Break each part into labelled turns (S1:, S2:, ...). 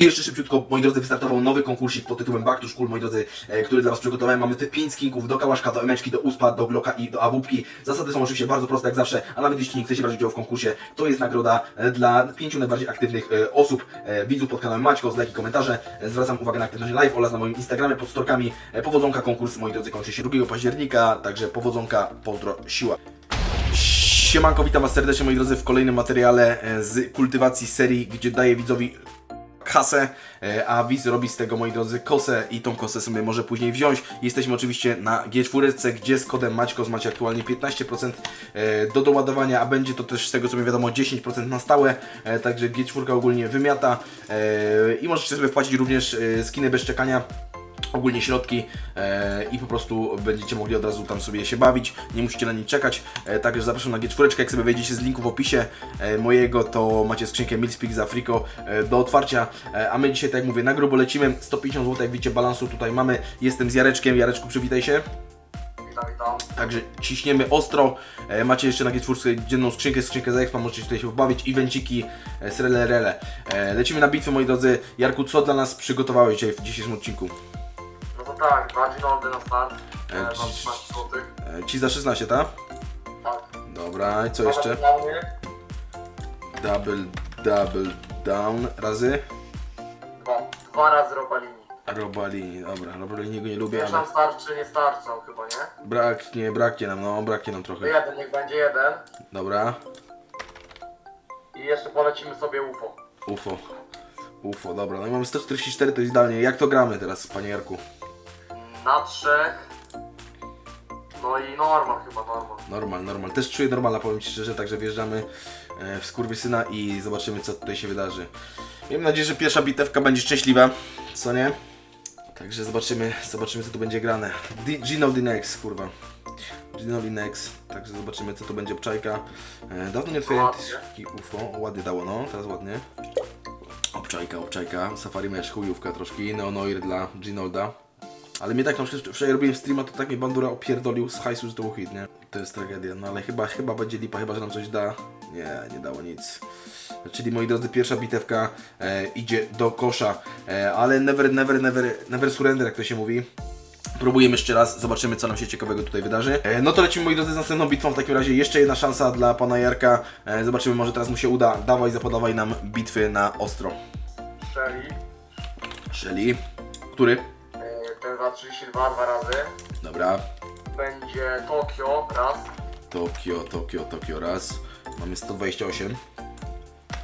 S1: I jeszcze szybciutko, moi drodzy, wystartował nowy konkursik pod tytułem Back to School, moi drodzy, e, który dla Was przygotowałem. Mamy te 5 skinków do kałaszka, do emeczki, do uspa, do glocka i do awupki. Zasady są oczywiście bardzo proste jak zawsze, a nawet jeśli nie chcecie brać udziału w konkursie, to jest nagroda e, dla pięciu najbardziej aktywnych e, osób, e, widzów pod kanałem Maćko, z lajki, komentarze. E, Zwracam uwagę na aktywność live oraz na moim Instagramie pod storkami. E, Powodzonka konkurs, moi drodzy, kończy się 2 października, także powodzonka, pozdro, siła. Siemanko, witam Was serdecznie moi drodzy w kolejnym materiale e, z kultywacji serii, gdzie daję widzowi kasę, e, a widz robi z tego moi drodzy kosę i tą kosę sobie może później wziąć. Jesteśmy oczywiście na G4, gdzie z kodem Maćkos macie aktualnie 15% e, do doładowania, a będzie to też z tego co mi wiadomo 10% na stałe, e, także G4 ogólnie wymiata i możecie sobie wpłacić również skiny bez czekania ogólnie środki e, i po prostu będziecie mogli od razu tam sobie się bawić, nie musicie na nic czekać, e, także zapraszam na G4, jak sobie wejdziecie z linku w opisie e, mojego, to macie skrzynkę Milspeak za Frico e, do otwarcia, e, a my dzisiaj, tak jak mówię, na grubo lecimy, 150 zł, jak widzicie balansu tutaj mamy, jestem z Jareczkiem, Jareczku przywitaj się. Także ciśniemy ostro. E, macie jeszcze na G4 dzienną skrzynkę, skrzynkę za expa, możecie tutaj się pobawić. Evenciki, e, srele e, Lecimy na bitwę, moi drodzy. Jarku, co dla nas przygotowałeś dzisiaj w dzisiejszym odcinku?
S2: Tak, dwa Ginoldy na start.
S1: E,
S2: E, za
S1: dziś-
S2: 13 zł.
S1: E, ci za 16, tak?
S2: Tak.
S1: Dobra, i co jeszcze?
S2: Dla mnie
S1: Double, double down razy.
S2: dwa, dwa razy Robalini.
S1: Robalini, dobra, Robalini go nie lubię,
S2: Wiesz
S1: ale
S2: nam starczy, nie starczą chyba, nie?
S1: braknie, braknie nam, no, braknie nam
S2: To
S1: trochę.
S2: jeden, niech będzie jeden.
S1: Dobra,
S2: I jeszcze polecimy sobie UFO.
S1: UFO. UFO, dobra, no i mamy 144, to jest idealnie. Jak to gramy teraz, panie Jarku?
S2: Na trzech. No i normal chyba, normal.
S1: Normal, normal. Też czuję normalna, powiem Ci szczerze, także wjeżdżamy e, w skurwysyna i zobaczymy co tutaj się wydarzy. Miejmy nadzieję, że pierwsza bitewka będzie szczęśliwa, co nie? Także zobaczymy, zobaczymy co tu będzie grane. Di- Gino Dinex, kurwa. Gino Dinex, także zobaczymy co to będzie obczajka. E, dawno nie otwierałem tyski UFO, ładnie dało no, teraz ładnie. Obczajka, obczajka, Safari Mecz, chujówka troszkę, Neonoir dla Ginolda. Ale mnie tak na przykład wczoraj robiłem streama, to tak mnie bandura opierdolił z hajsu, że to był hit, nie? To jest tragedia, no ale chyba, chyba będzie lipa, chyba, że nam coś da. Nie, nie dało nic. Czyli moi drodzy, pierwsza bitewka e, idzie do kosza, e, ale never, never, never, never surrender, jak to się mówi. Próbujemy jeszcze raz, zobaczymy co nam się ciekawego tutaj wydarzy. E, no to lecimy moi drodzy z następną bitwą, w takim razie jeszcze jedna szansa dla pana Jarka. E, zobaczymy, może teraz mu się uda. Dawaj, zapodawaj nam bitwy na ostro.
S2: Shelly.
S1: Shelly, który?
S2: Za 32 dwa razy.
S1: Dobra,
S2: Będzie Tokio raz.
S1: Tokio, Tokio, Tokio raz. Mamy 128.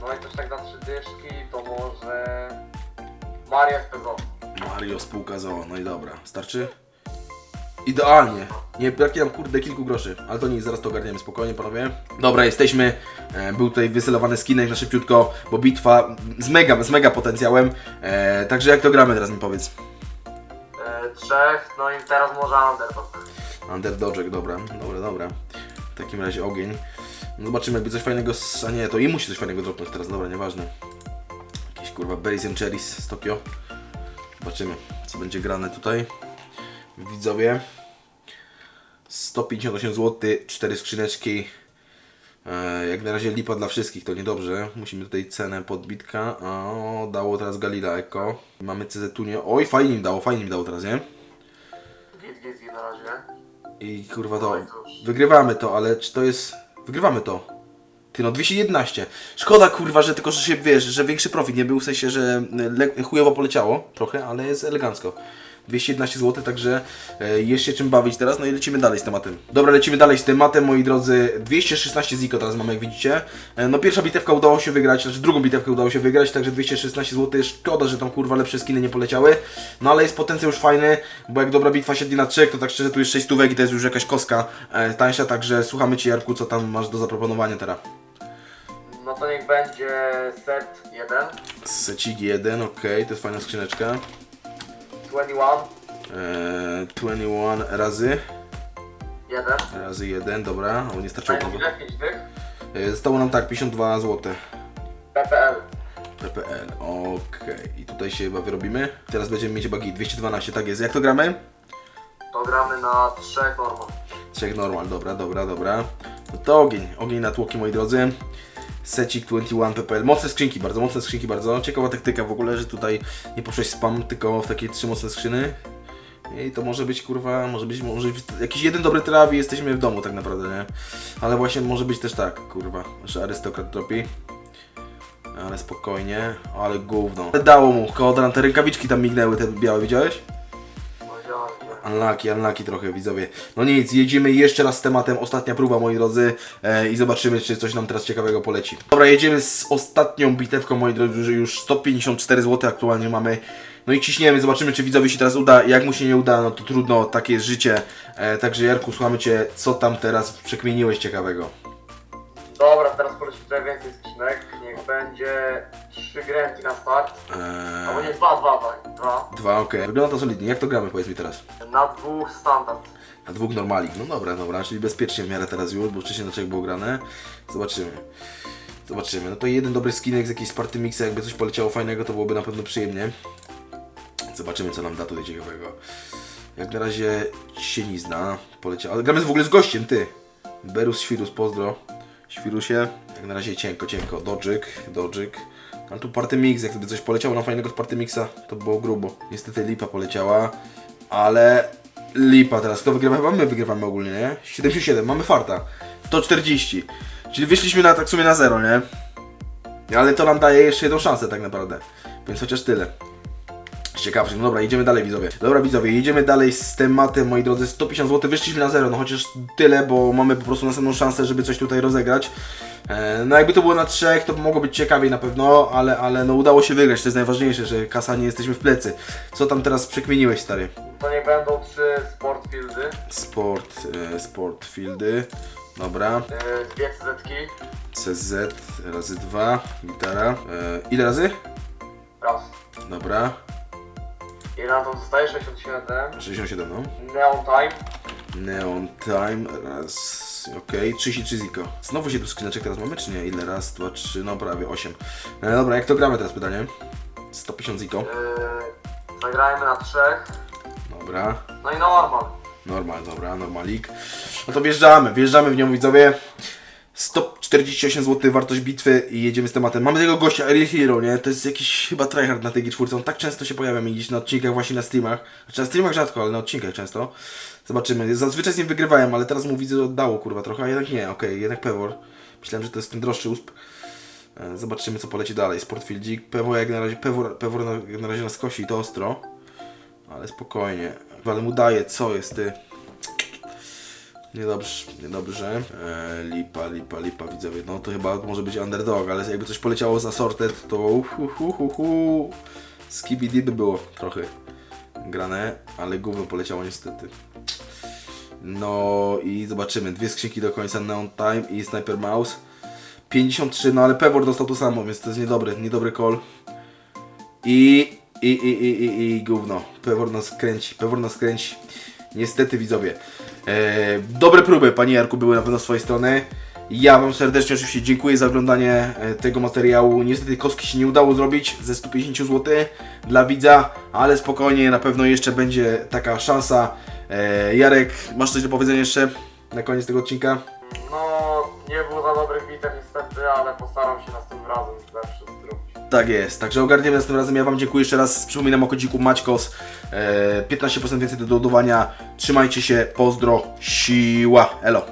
S2: No i też tak za trzy dyszki to może... Maria Spezo.
S1: Mario spółka ZOO, no i dobra. Starczy? Idealnie. Nie braknie nam kurde kilku groszy, ale to nic, zaraz to ogarniemy spokojnie panowie. Dobra, jesteśmy. E, był tutaj wyselowany skinek na szybciutko, bo bitwa z mega, z mega potencjałem. E, także jak to gramy teraz mi powiedz.
S2: Trzech, no i teraz może Underdog.
S1: Underdodżek, dobra, dobra, dobra. W takim razie ogień. No zobaczymy, jakby coś fajnego. z- A nie, to i musi coś fajnego dropnąć teraz, dobra, nieważne. Jakieś kurwa berries and cherries z Tokio. Zobaczymy, co będzie grane tutaj. Widzowie. 158 zł, 4 skrzyneczki. E, jak na razie lipa dla wszystkich, to niedobrze. Musimy tutaj cenę podbitka. O, dało teraz Galila Eko. Mamy CZ Tunie. Oj, fajnie im dało, fajnie im dało teraz, nie? I kurwa to. Wygrywamy to, ale czy to jest. Wygrywamy to. Ty no 211. Szkoda kurwa, że tylko że się wiesz, że większy profit nie był, w sensie, że chujowo poleciało trochę, ale jest elegancko. 211 zł, także e, jest się czym bawić teraz, no i lecimy dalej z tematem. Dobra, lecimy dalej z tematem, moi drodzy. 216 ziko teraz mamy, jak widzicie. E, no pierwsza bitewka udało się wygrać, znaczy drugą bitewkę udało się wygrać, także 216 zł. Szkoda, że tam kurwa lepsze skiny nie poleciały. No ale jest potencjał już fajny, bo jak dobra bitwa siedzi na trzech, to tak szczerze tu jest 6 stówek i to jest już jakaś koska e, tańsza, także słuchamy Cię Jarku, co tam masz do zaproponowania teraz.
S2: No to niech będzie set 1,
S1: Secigi 1, ok, to jest fajna skrzyneczka.
S2: 21,
S1: Eee, 21 razy,
S2: 1.
S1: razy 1, dobra, o nie starczyło.
S2: Będzie ile? 5 tych?
S1: E, Zostało nam tak, 52 zł.
S2: PPL.
S1: PPL, okej. I tutaj się chyba wyrobimy. Teraz będziemy mieć bagi 212, tak jest. Jak to gramy?
S2: To gramy na trzech normal.
S1: Trzech normal, dobra, dobra, dobra. No to ogień, ogień na tłoki moi drodzy. Secik 21 PPL. Mocne skrzynki bardzo, mocne skrzynki bardzo. Ciekawa taktyka w ogóle, że tutaj nie poszłeś spam, tylko w takie trzy mocne skrzyny. I to może być kurwa, może być, może być jakiś jeden dobry traf i jesteśmy w domu tak naprawdę, nie? Ale właśnie może być też tak, kurwa, że arystokrat dropi. Ale spokojnie, ale gówno. Dało mu, kodran, te rękawiczki tam mignęły, te białe, widziałeś? Unlucky, unlucky trochę widzowie. No nic, jedziemy jeszcze raz z tematem, ostatnia próba moi drodzy e, i zobaczymy czy coś nam teraz ciekawego poleci. Dobra, jedziemy z ostatnią bitewką moi drodzy, już 154 zł aktualnie mamy. No i ciśniemy, zobaczymy czy widzowi się teraz uda. Jak mu się nie uda, no to trudno, takie jest życie. E, także Jarku, słuchamy Cię, co tam teraz przekmieniłeś ciekawego?
S2: Dobra, teraz poleci trochę więcej skrzynek. Niech będzie 3 gręki na start. Albo nie,
S1: Eee,
S2: 2, 2, tak. 2.
S1: dwa, okej. Wygląda to solidnie. Jak to gramy, powiedz mi teraz?
S2: Na dwóch standard.
S1: Na dwóch normali. No dobra, dobra, czyli bezpiecznie w miarę teraz już, bo wcześniej na trzech było grane. Zobaczymy. Zobaczymy. No to jeden dobry skinek z jakiejś party mixa, jakby coś poleciało fajnego, to byłoby na pewno przyjemnie. Zobaczymy, co nam da tutaj ciekawego. Jak na razie sienizna poleciała. Ale gramy w ogóle z gościem, ty. Berus, Świrus, pozdro. Świrusie. Jak na razie cienko, cienko. Dodżyk, dodżyk. A tu party mix, jak gdyby coś poleciało na fajnego z party mixa, to było grubo. Niestety lipa poleciała, ale lipa teraz. Kto wygrywa? Chyba my wygrywamy ogólnie, nie? 77, mamy farta. 140. Czyli wyszliśmy na tak w sumie na zero, nie? Ale to nam daje jeszcze jedną szansę tak naprawdę. Więc chociaż tyle. Ciekawszych. No dobra, idziemy dalej widzowie. Dobra widzowie, jedziemy dalej z tematem, moi drodzy. 150 zł, wyszliśmy na zero, no chociaż tyle, bo mamy po prostu następną szansę, żeby coś tutaj rozegrać. E, No jakby to było na trzech, to mogło być ciekawiej na pewno, ale, ale no udało się wygrać, to jest najważniejsze, że kasa nie jesteśmy w plecy. Co tam teraz przekmieniłeś, stary?
S2: To nie będą 3 Sportfieldy.
S1: Sport, e, sport fieldy. Dobra.
S2: Yy, dwie CZ-ki.
S1: CZ razy 2, gitara. E, ile razy?
S2: Raz.
S1: Dobra.
S2: I na to zostaje 67.
S1: 67, no.
S2: Neon Time.
S1: Neon Time, raz, okej, 33 ziko. Znowu się tu skrzyneczek teraz mamy, czy nie? Ile? Raz, dwa, trzy, no prawie 8. E, dobra, jak to gramy teraz pytanie? 150 ziko.
S2: Yy, zagrajmy na trzech.
S1: Dobra.
S2: No i normal.
S1: Normal, dobra, normalik. No to wjeżdżamy, wjeżdżamy w nią widzowie. 148 zł wartość bitwy i jedziemy z tematem. Mamy tego gościa, Ariel Hero, nie? To jest jakiś chyba tryhard na tej G4. On tak często się pojawia mi gdzieś na odcinkach, właśnie na streamach. Znaczy na streamach rzadko, ale na odcinkach często. Zobaczymy. Zazwyczaj z nim wygrywałem, ale teraz mu widzę, że oddało kurwa trochę, a jednak nie, okej, jednak Pewor. Myślałem, że to jest ten droższy usp. E, Zobaczymy co poleci dalej. Sportfieldzik. Pewor jak na razie, Pewor, Pewor na, jak na razie nas kosi i to ostro. Ale spokojnie. Ale mu daje, co jest ty? Niedobrze, niedobrze. E, lipa, lipa, lipa, widzowie. No to chyba może być underdog, ale jakby coś poleciało z assorted, to uhu, hu, hu, hu. Skibidi by było trochę grane, ale gówno poleciało niestety. No i zobaczymy. Dwie skrzynki do końca Neon Time i Sniper Mouse. 53, no ale Pewor dostał to samo, więc to jest niedobry, niedobry call. I, i, i, i, i, i gówno. Pewor nas kręci, Pewor nas kręci. Niestety widzowie. E, dobre próby, Panie Jarku, były na pewno z Twojej strony. Ja Wam serdecznie oczywiście dziękuję za oglądanie e, tego materiału. Niestety kostki się nie udało zrobić ze 150 zł dla widza, ale spokojnie, na pewno jeszcze będzie taka szansa. E, Jarek, masz coś do powiedzenia jeszcze na koniec tego odcinka?
S2: No, nie było za dobrych bitew niestety, ale postaram się następnym razem.
S1: Tak jest, także ogarniemy następnym razem. Ja Wam dziękuję jeszcze raz. Przypominam o kodziku Maćkos. E, 15% więcej do doładowania. Trzymajcie się, pozdro, siła, elo.